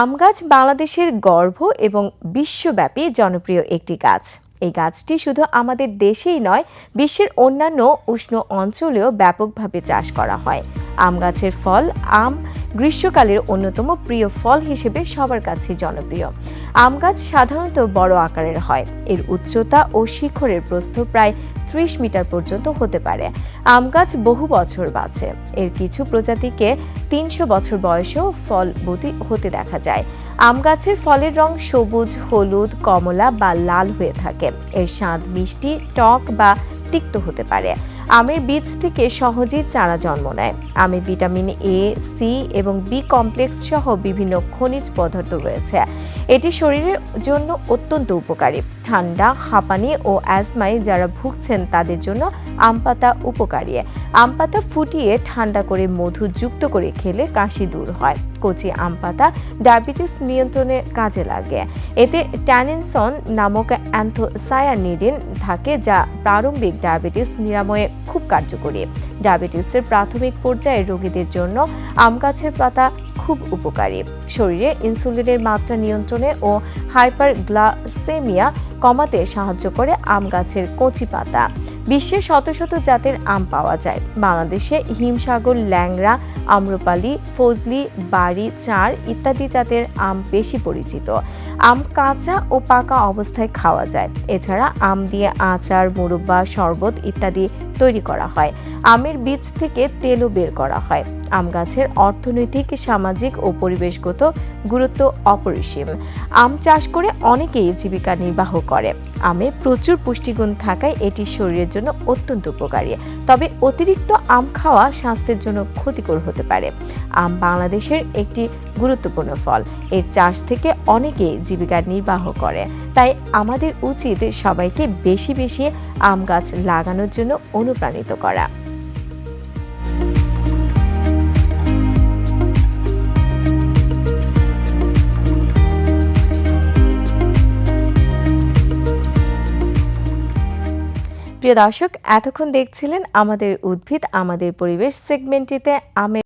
আম গাছ বাংলাদেশের গর্ভ এবং বিশ্বব্যাপী জনপ্রিয় একটি গাছ। এই গাছটি শুধু আমাদের দেশেই নয়, বিশ্বের অন্যান্য উষ্ণ অঞ্চলেও ব্যাপকভাবে চাষ করা হয়। আম গাছের ফল, আম গ্রীষ্মকালের অন্যতম প্রিয় ফল হিসেবে সবার কাছে জনপ্রিয়। আম গাছ সাধারণত বড় আকারের হয়। এর উচ্চতা ও শিখরের প্রস্থ প্রায় ত্রিশ মিটার পর্যন্ত হতে পারে। আম গাছ বহু বছর বাঁচে। এর কিছু প্রজাতিকে তিনশো বছর বয়সেও ফলবতী হতে দেখা যায়। আম গাছের ফলের রং সবুজ, হলুদ, কমলা বা লাল হয়ে থাকে। এর স্বাদ মিষ্টি, টক বা তিক্ত হতে পারে। আমের বীজ থেকে সহজেই চারা জন্ম নেয়। আমে ভিটামিন এ সি এবং বি কমপ্লেক্স সহ বিভিন্ন খনিজ পদার্থ রয়েছে। এটি শরীরের জন্য অত্যন্ত উপকারী। ঠান্ডা, হাঁপানি ও অ্যাজমায় যারা ভুগছেন তাদের জন্য আম পাতা উপকারী। আম পাতা ফুটিয়ে ঠান্ডা করে মধু যুক্ত করে খেলে কাশি দূর হয়। কচি আম পাতা ডায়াবেটিস নিয়ন্ত্রণে কাজে লাগে। এতে ট্যানিনসন নামক অ্যান্থোসায়ানিডিন থাকে যা প্রারম্ভিক ডায়াবেটিস নিরাময়ে খুব কার্যকরী। ডায়াবেটিসের প্রাথমিক পর্যায়ে রোগীদের জন্য আম গাছের পাতা খুব উপকারী। শরীরে ইনসুলিনের মাত্রা নিয়ন্ত্রণে ও হাইপারগ্লাসেমিয়া কমাতে সাহায্য করে আম গাছের কচি পাতা। বিশ্বে শত শত জাতের আম পাওয়া যায়। বাংলাদেশে হিমসাগর ল্যাংরা আম্রপালি, ফজলি, বাড়ি, চার ইত্যাদি জাতের আম বেশি পরিচিত। আম কাঁচা ও পাকা অবস্থায় খাওয়া যায়। এছাড়া আম দিয়ে আচার, মুরব্বা, শরবত ইত্যাদি তৈরি করা হয়। আমের বীজ থেকে তেলও বের করা হয়। আম গাছের অর্থনৈতিক, সামাজিক ও পরিবেশগত গুরুত্ব অপরিসীম। আম চাষ করে অনেকেই জীবিকা নির্বাহ করে। আমে প্রচুর পুষ্টিগুণ থাকায় এটি শরীরের জন্য অত্যন্ত উপকারী। তবে অতিরিক্ত আম খাওয়া স্বাস্থ্যের জন্য ক্ষতিকর হতে পারে। আম বাংলাদেশের একটি গুরুত্বপূর্ণ ফল। এর চাষ থেকে অনেকে জীবিকা নির্বাহ করে। তাই আমাদের উচিত সবাইকে বেশি বেশি আম গাছ লাগানোর জন্য অনুপ্রাণিত করা। প্রিয় দর্শক, এতক্ষণ দেখছিলেন আমাদের উদ্ভিদ, আমাদের পরিবেশ সেগমেন্টটিতে আমের